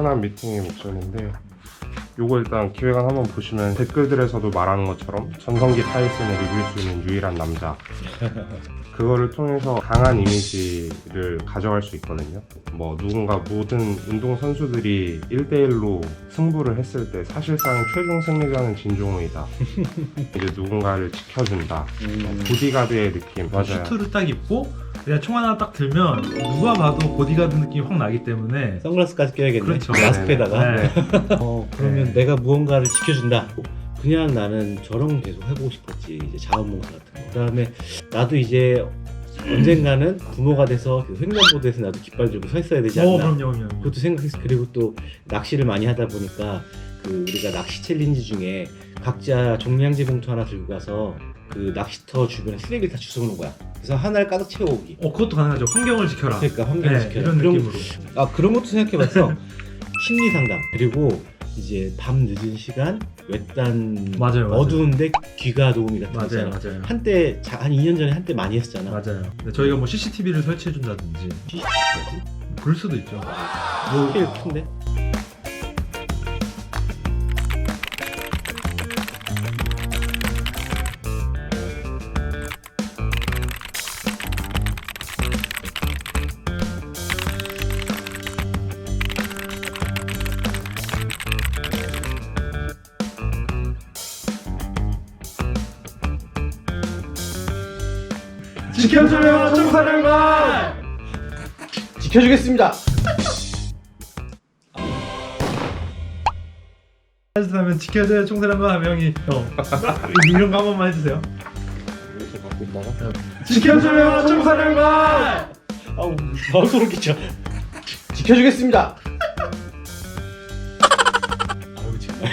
편한 미팅의 목전인데 요거 일단 기획안 한번 보시면 댓글들에서도 말하는 것처럼 전성기 타이슨을 이길 수 있는 유일한 남자. 그거를 통해서 강한 이미지를 가져갈 수 있거든요. 뭐 누군가 모든 운동 선수들이 1대1로 승부를 했을 때 사실상 최종 승리자는 진종우이다. 이제 누군가를 지켜준다. 음. 보디가드의 느낌. 맞아요. 슈트를 딱 입고 그냥 총 하나 딱 들면 누가 봐도 보디가드 느낌이 확 나기 때문에 선글라스까지 껴야겠네. 그렇죠. 마스크에다가. 네. 어, 그러면 네. 내가 무언가를 지켜준다. 그냥 나는 저런 계속 해보고 싶었지. 이제 자원봉사 같은 거. 그다음에 나도 이제 언젠가는 부모가 돼서 그 횡단보도에서 나도 깃발 들고 서 있어야 되지 않나. 오 그럼요 그럼요. 그것도 생각했어. 그리고 또 낚시를 많이 하다 보니까 그 우리가 낚시 챌린지 중에 각자 종량제 봉투 하나 들고 가서 그 낚시터 주변에 쓰레기를 다 주워오는 거야. 그래서 하나를 가득 채워오기. 어 그것도 가능하죠. 환경을 지켜라. 그러니까 환경을 네, 지켜라. 이런 그럼 느낌으로. 아 그런 것도 생각해봤어. 심리 상담 그리고 이제 밤 늦은 시간 외딴 맞아요, 맞아요. 어두운데 귀가 도우미 같은 거 맞아요 있잖아. 맞아요. 한때 자- 한 2년 전에 한때 많이 했었잖아. 맞아요. 근데 저희가 뭐 CCTV를 설치해 준다든지 그럴 수도 있죠. 뭐 스케일 큰데. 지켜줘요 총사령관. 지켜주겠습니다. 하면 지켜줘요 총사령관 한 명이 어. 이런 거 한 번만 해주세요. 이렇게 갖고 있다가. 지켜줘요 총사령관. 아우 마음 소름 끼쳐. 지켜주겠습니다. 아우 정말.